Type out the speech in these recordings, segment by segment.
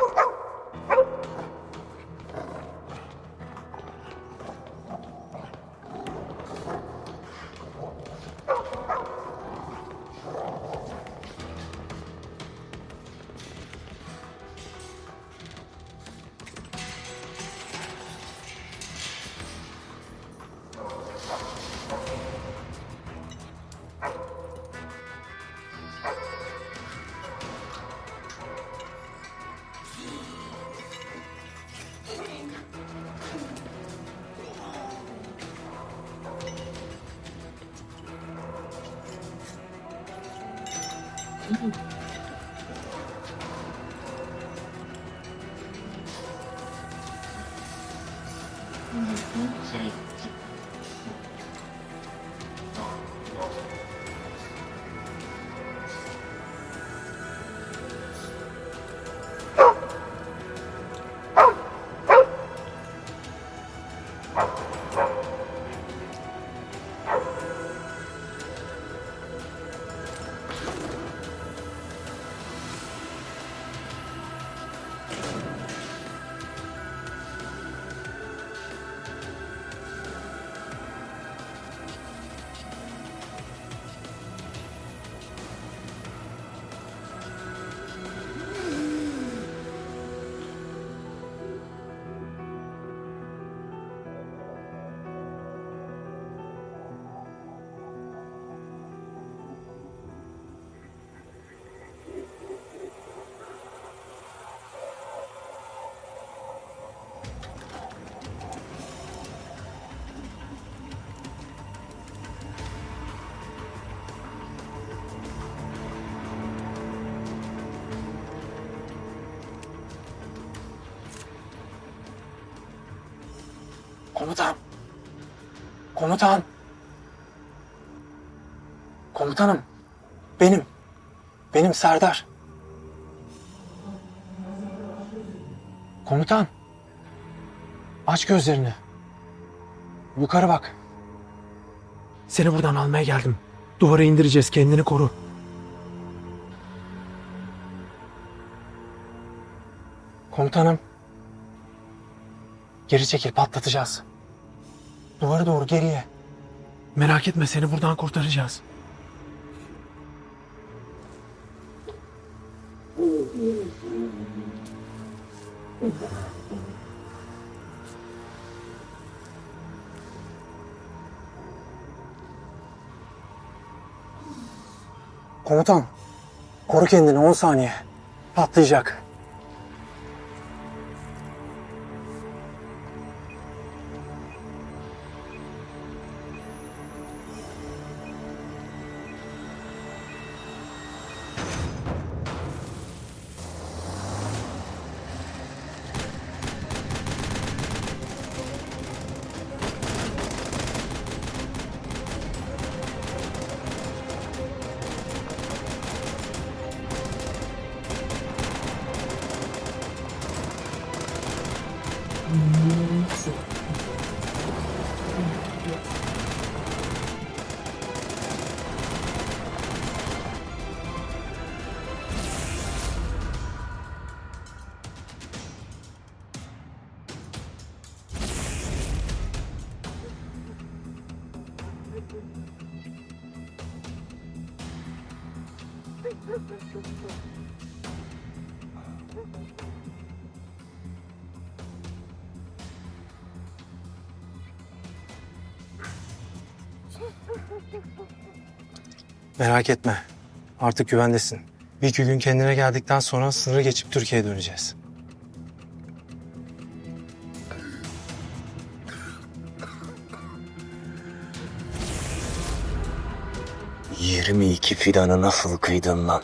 Oh, oh, oh. hmm Komutan. Komutan. Komutanım. Benim. Benim Serdar. Komutan. Aç gözlerini. Yukarı bak. Seni buradan almaya geldim. Duvara indireceğiz. Kendini koru. Komutanım. Geri çekil patlatacağız. Duvara doğru geriye. Merak etme seni buradan kurtaracağız. Komutan, koru kendini 10 saniye. Patlayacak. Merak etme. Artık güvendesin. Bir iki gün kendine geldikten sonra sınırı geçip Türkiye'ye döneceğiz. Yirmi iki fidanı nasıl kıydın lan?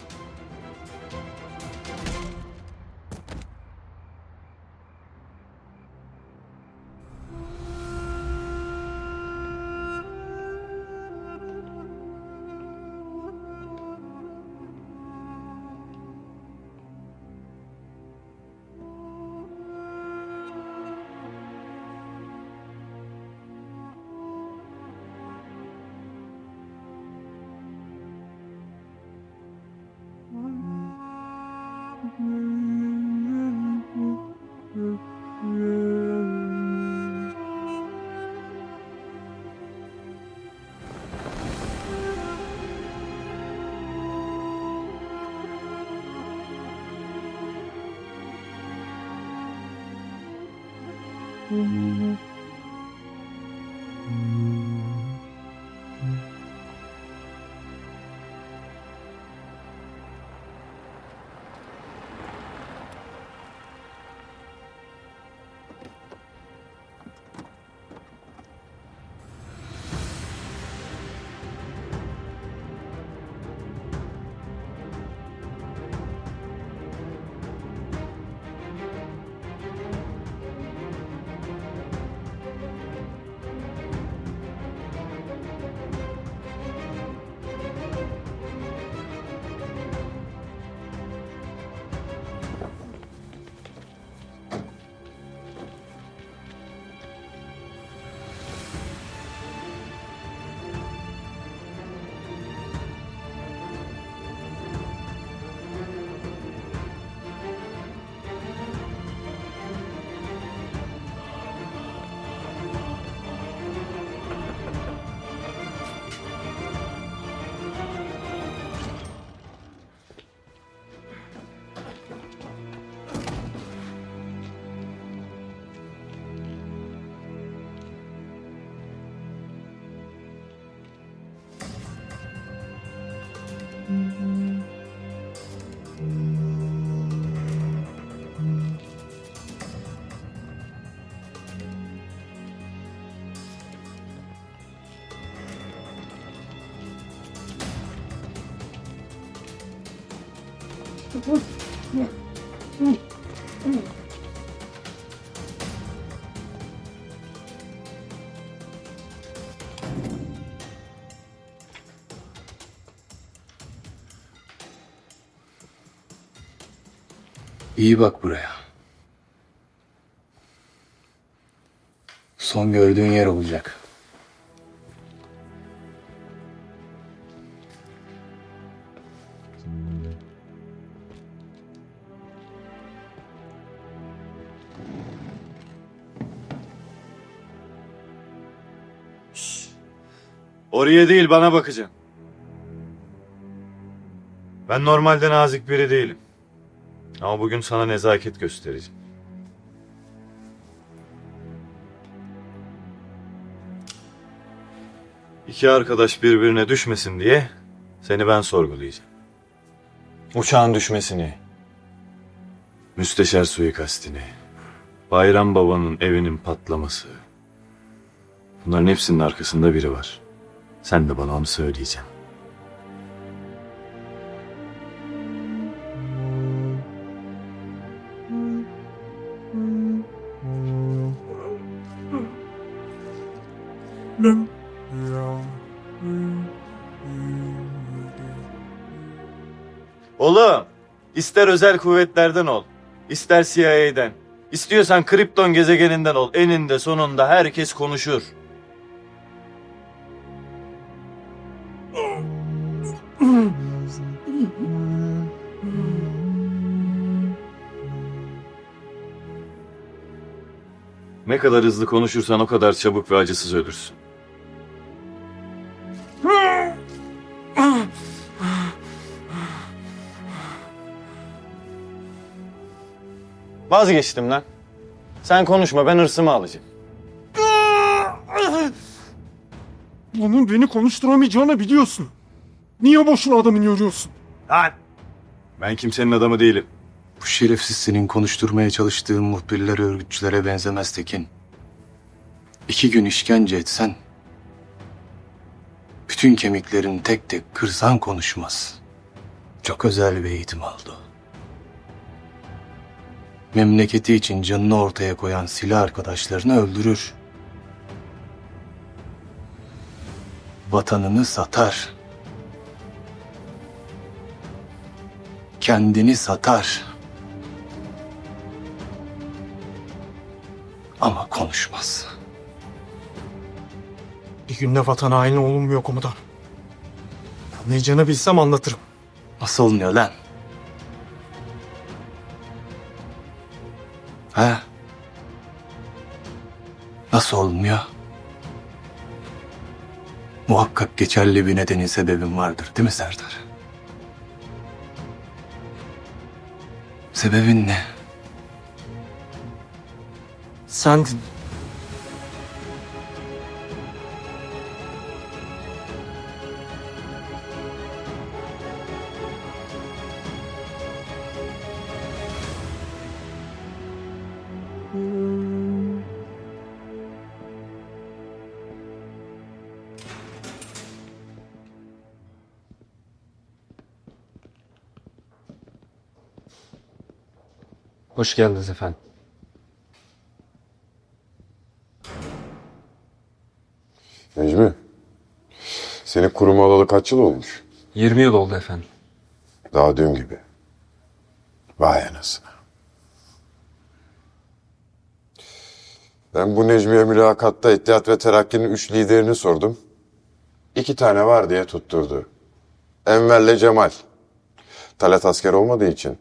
Música İyi bak buraya. Son gördüğün yer olacak. Oraya değil bana bakacaksın. Ben normalde nazik biri değilim. Ama bugün sana nezaket göstereceğim. İki arkadaş birbirine düşmesin diye seni ben sorgulayacağım. Uçağın düşmesini, müsteşar suikastini, Bayram Baba'nın evinin patlaması. Bunların hepsinin arkasında biri var. Sen de bana onu söyleyeceksin. Oğlum, ister özel kuvvetlerden ol, ister CIA'den, istiyorsan Krypton gezegeninden ol. Eninde sonunda herkes konuşur. Kadar hızlı konuşursan o kadar çabuk ve acısız ölürsün. Vazgeçtim lan. Sen konuşma ben hırsımı alacağım. Onun beni konuşturamayacağını biliyorsun. Niye boşuna adamı yoruyorsun? Lan! Ben kimsenin adamı değilim. Bu şerefsiz senin konuşturmaya çalıştığın muhbirler örgütçülere benzemez Tekin. İki gün işkence etsen... ...bütün kemiklerin tek tek kırsan konuşmaz. Çok özel bir eğitim aldı. Memleketi için canını ortaya koyan silah arkadaşlarını öldürür. Vatanını satar. Kendini satar. Konuşmaz. Bir günde vatan haini olunmuyor komutan. Anlayacağını bilsem anlatırım. Nasıl oluyor lan? He? Nasıl olmuyor? Muhakkak geçerli bir nedeni sebebin vardır değil mi Serdar? Sebebin ne? Sendin. Hoş geldiniz efendim. Necmi, seni kuruma alalı kaç yıl olmuş? 20 yıl oldu efendim. Daha dün gibi. Vay anasını. Ben bu Necmi'ye mülakatta İttihat ve Terakki'nin üç liderini sordum. İki tane var diye tutturdu. Enver'le Cemal. Talat asker olmadığı için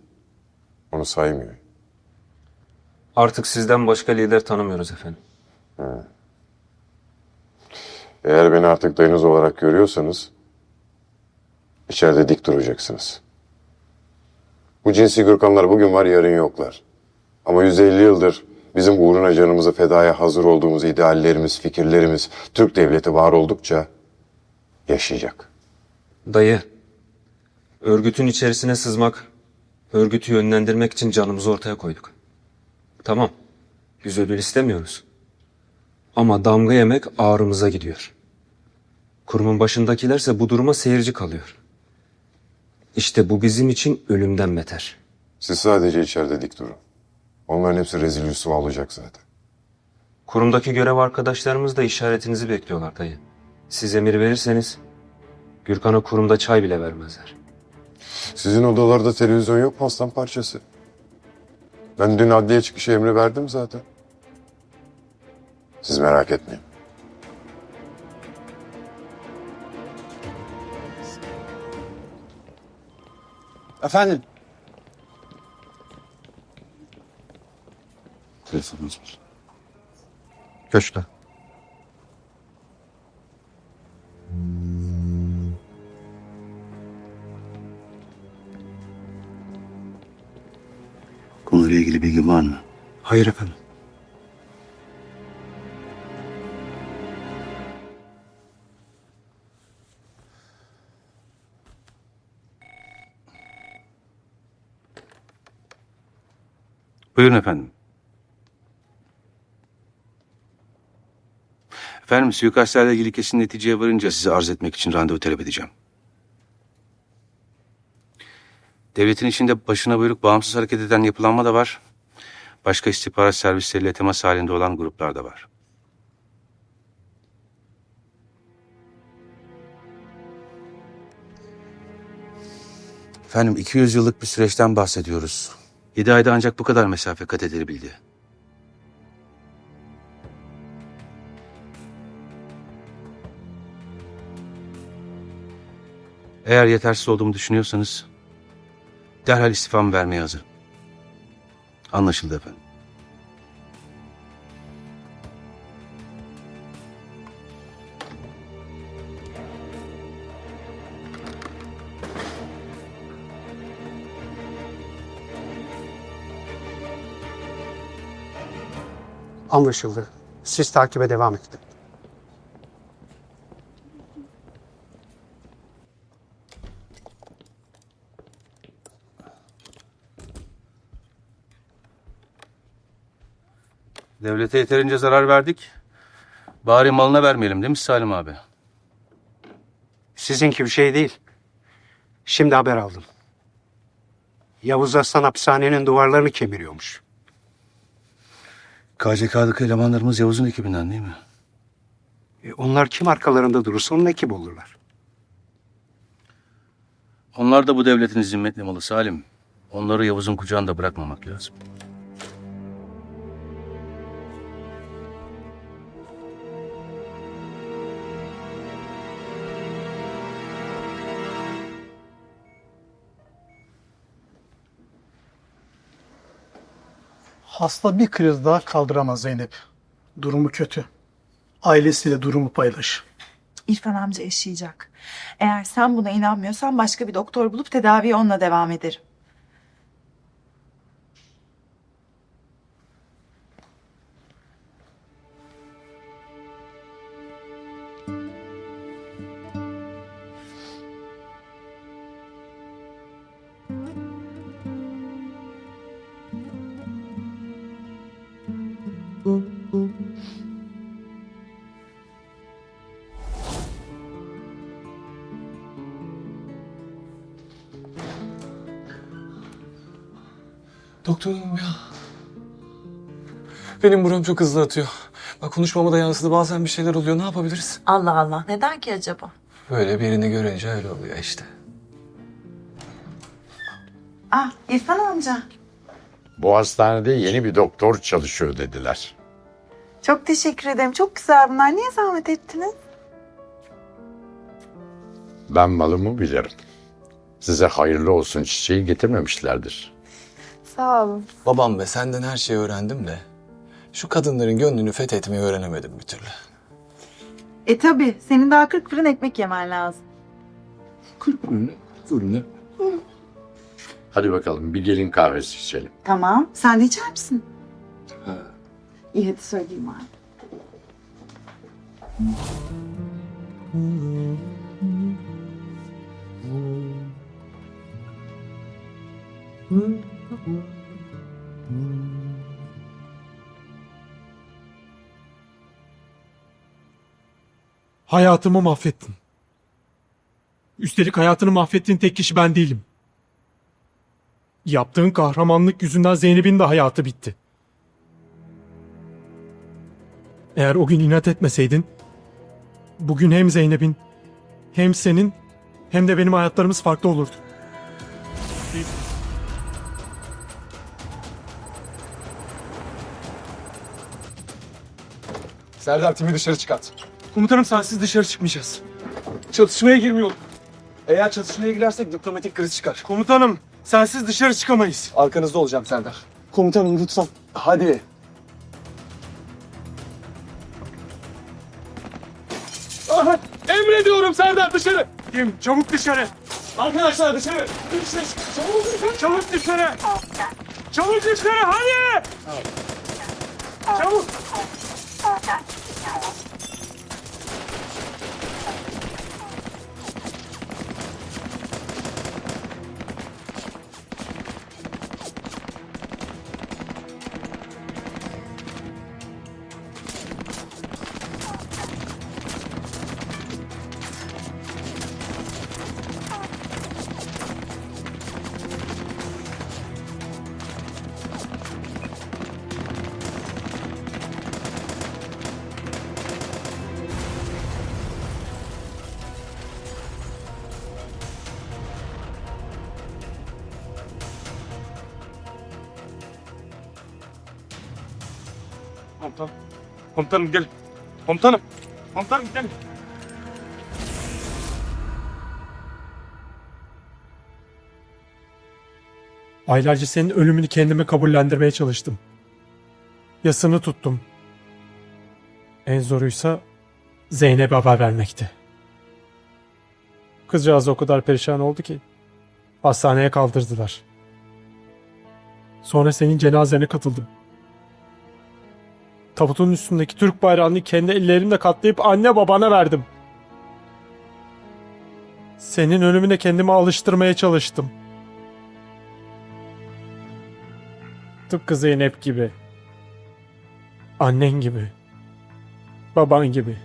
onu saymıyor. Artık sizden başka lider tanımıyoruz efendim. Eğer beni artık dayınız olarak görüyorsanız içeride dik duracaksınız. Bu cinsi Gürkanlar bugün var yarın yoklar. Ama 150 yıldır bizim uğruna canımızı fedaya hazır olduğumuz ideallerimiz, fikirlerimiz Türk devleti var oldukça yaşayacak. Dayı, örgütün içerisine sızmak, örgütü yönlendirmek için canımızı ortaya koyduk. Tamam, biz ödül istemiyoruz. Ama damga yemek ağrımıza gidiyor. Kurumun başındakilerse bu duruma seyirci kalıyor. İşte bu bizim için ölümden beter. Siz sadece içeride dik durun. Onların hepsi rezil rüsva olacak zaten. Kurumdaki görev arkadaşlarımız da işaretinizi bekliyorlar dayı. Siz emir verirseniz Gürkan'a kurumda çay bile vermezler. Sizin odalarda televizyon yok mu aslan parçası? Ben dün adliye çıkışı emri verdim zaten. Siz merak etmeyin. Efendim? Telefonunuz var. Köşkte. Var mı? Hayır efendim. Buyurun efendim. Efendim suikastlerle ilgili kesin neticeye varınca size arz etmek için randevu talep edeceğim. Devletin içinde başına buyruk bağımsız hareket eden yapılanma da var. Başka istihbarat servisleriyle temas halinde olan gruplar da var. Efendim 200 yıllık bir süreçten bahsediyoruz. 7 ayda ancak bu kadar mesafe kat edilebildi. Eğer yetersiz olduğumu düşünüyorsanız derhal istifamı vermeye hazırım. Anlaşıldı efendim. Anlaşıldı. Siz takibe devam edin. Devlete yeterince zarar verdik. Bari malına vermeyelim değil mi Salim abi? Sizinki bir şey değil. Şimdi haber aldım. Yavuz Aslan hapishanenin duvarlarını kemiriyormuş. KCK'daki elemanlarımız Yavuz'un ekibinden değil mi? E, onlar kim arkalarında durursa onun ekip olurlar. Onlar da bu devletin zimmetli malı Salim. Onları Yavuz'un kucağında bırakmamak lazım. Hasta bir kriz daha kaldıramaz Zeynep. Durumu kötü. Ailesiyle durumu paylaş. İrfan amca yaşayacak. Eğer sen buna inanmıyorsan başka bir doktor bulup tedaviye onunla devam ederim. Doktorum ya. Benim buram çok hızlı atıyor. Bak konuşmama da yansıdı. Bazen bir şeyler oluyor. Ne yapabiliriz? Allah Allah. Neden ki acaba? Böyle birini görünce öyle oluyor işte. Ah İrfan amca. Bu hastanede yeni bir doktor çalışıyor dediler. Çok teşekkür ederim. Çok güzel bunlar. Niye zahmet ettiniz? Ben malımı bilirim. Size hayırlı olsun çiçeği getirmemişlerdir. Sağ olun. Babam ve senden her şeyi öğrendim de şu kadınların gönlünü fethetmeyi öğrenemedim bir türlü. E tabi. Senin daha 40 fırın ekmek yemen lazım. Hadi bakalım bir gelin kahvesi içelim. Tamam. Sen de içer misin? İyi hadi söyleyeyim abi. Hayatımı mahvettin. Üstelik hayatını mahvettiğin tek kişi ben değilim. Yaptığın kahramanlık yüzünden Zeynep'in de hayatı bitti. Eğer o gün inat etmeseydin, bugün hem Zeynep'in, hem senin, hem de benim hayatlarımız farklı olurdu. Serdar timi dışarı çıkart. Komutanım sensiz dışarı çıkmayacağız. Çatışmaya girmiyor. Eğer çatışmaya girersek diplomatik kriz çıkar. Komutanım sensiz dışarı çıkamayız. Arkanızda olacağım Serdar. Komutanım lütfen. Hadi. Aha, emrediyorum Serdar dışarı. Kim? Çabuk dışarı. Arkadaşlar dışarı. Dışarı. Çabuk, çabuk dışarı. Çabuk dışarı hadi. Çabuk. Contact! Komutanım. Komutanım gel. Komutanım. Komutanım gel. Aylarca senin ölümünü kendime kabullendirmeye çalıştım. Yasını tuttum. En zoruysa Zeynep'e haber vermekti. Kızcağız o kadar perişan oldu ki hastaneye kaldırdılar. Sonra senin cenazene katıldım. Tabutun üstündeki Türk bayrağını kendi ellerimle katlayıp anne babana verdim. Senin ölümüne kendimi alıştırmaya çalıştım. Tıpkı Zeynep gibi. Annen gibi. Baban gibi.